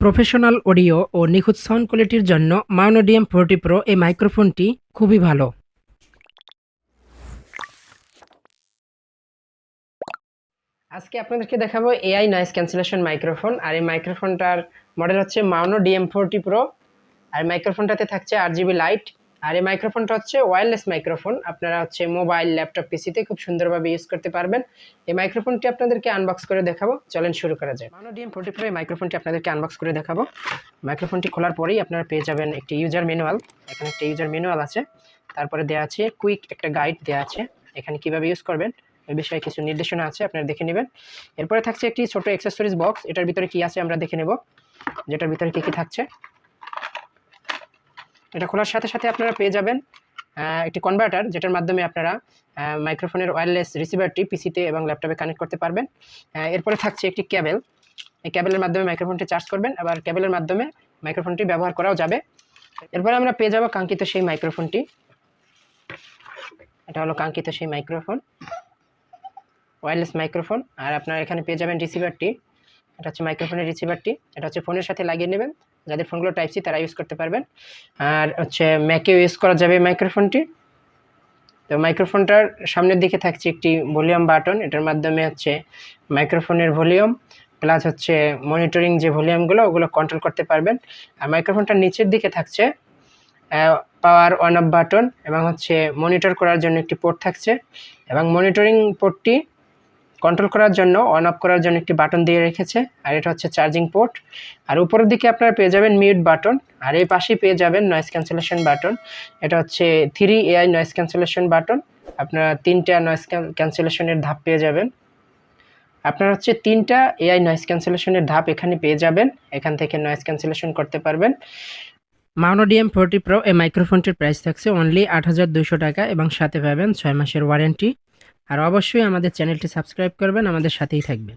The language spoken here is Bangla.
প্রফেশনাল অডিও ও নিখুঁত সাউন্ড কোয়ালিটির জন্য মাউনোডিয়াম ফোরটি প্রো এই মাইক্রোফোনটি খুবই ভালো। আজকে আপনাদেরকে দেখাবো এআই নয়েস ক্যান্সেলেশন মাইক্রোফোন, আর এই মাইক্রোফোনটার মডেল হচ্ছে মাউনো ডিএম ফোরটি প্রো, আর মাইক্রোফোনটাতে থাকছে আর জিবি লাইট আর এই মাইক্রোফোনটা হচ্ছে ওয়্যারলেস মাইক্রোফোন আপনারা হচ্ছে মোবাইল ল্যাপটপ পিসিতে খুব সুন্দরভাবে ইউজ করতে পারবেন। এই মাইক্রোফোনটি আপনাদেরকে আনবক্স করে দেখাবো। চলেন শুরু করা যায় মাউনো ডিএম ফোরটি প্রো এই মাইক্রোফোনটি আপনাদেরকে আনবক্স করে দেখাবো। মাইক্রোফোনটি খোলার পরেই আপনারা পেয়ে যাবেন একটি ইউজার ম্যানুয়াল এখানে একটা ইউজার ম্যানুয়াল আছে। তারপরে দেওয়া আছে কুইক একটা গাইড দেওয়া আছে। এখানে কীভাবে ইউজ করবেন ওই বিষয়ে কিছু নির্দেশনা আছে, আপনারা দেখে নেবেন। এরপরে থাকছে একটি ছোট অ্যাক্সেসরিজ বক্স এটার ভিতরে কি আছে আমরা দেখে নেব। যেটার ভিতরে কী কী থাকছে। এটা খোলার সাথে সাথে আপনারা পেয়ে যাবেন একটি কনভার্টার যেটার মাধ্যমে আপনারা মাইক্রোফোনের ওয়্যারলেস রিসিভারটি পিসিতে এবং ল্যাপটপে কানেক্ট করতে পারবেন। এরপরে থাকছে একটি ক্যাবেল এই কেবলের মাধ্যমে মাইক্রোফোনটি চার্জ করবেন, আবার কেবলের মাধ্যমে মাইক্রোফোনটি ব্যবহার করাও যাবে। এরপরে আমরা পেয়ে যাব কাঙ্ক্ষিত সেই মাইক্রোফোনটি এটা হলো কাঙ্ক্ষিত সেই মাইক্রোফোন ওয়্যারলেস মাইক্রোফোন আর আপনারা এখানে পেয়ে যাবেন রিসিভারটি এটা হচ্ছে মাইক্রোফোনের রিসিভারটি এটা হচ্ছে ফোনের সাথে লাগিয়ে নেবেন। যাদের ফোনগুলো টাইপ সি তারা ইউজ করতে পারবেন। আর হচ্ছে ম্যাকেও ইউজ করা যাবে মাইক্রোফোনটি তো মাইক্রোফোনটার সামনের দিকে থাকছে একটি ভলিউম বাটন এটার মাধ্যমে হচ্ছে মাইক্রোফোনের ভলিউম প্লাস হচ্ছে মনিটরিং যে ভলিউমগুলো ওগুলো কন্ট্রোল করতে পারবেন। আর মাইক্রোফোনটার নিচের দিকে থাকছে পাওয়ার অন অফ বাটন এবং হচ্ছে মনিটর করার জন্য একটি পোর্ট থাকছে। এবং মনিটরিং পোর্টটি কন্ট্রোল করার জন্য অন অফ করার জন্য একটি বাটন দিয়ে রেখেছে, আর এটা হচ্ছে চার্জিং পোর্ট আর উপরের দিকে আপনারা পেয়ে যাবেন মিউট বাটন আর এই পাশেই পেয়ে যাবেন নয়েস ক্যান্সেলেশন বাটন এটা হচ্ছে three AI noise cancellation button আপনারা তিনটা নয়েজ ক্যান্সেলেশনের ধাপ পেয়ে যাবেন। আপনারা হচ্ছে তিনটা এআই নয়েস ক্যান্সেলেশনের ধাপ এখানে পেয়ে যাবেন, এখান থেকে নয়েস ক্যান্সেলেশন করতে পারবেন। মাউনোডিয়াম ফোরটি প্রো এই মাইক্রোফোনটির প্রাইস থাকছে অনলি আট টাকা এবং সাথে পাবেন ছয় মাসের ওয়ারেন্টি আর অবশ্যই আমাদের চ্যানেলটি সাবস্ক্রাইব করবেন আমাদের সাথেই থাকবেন।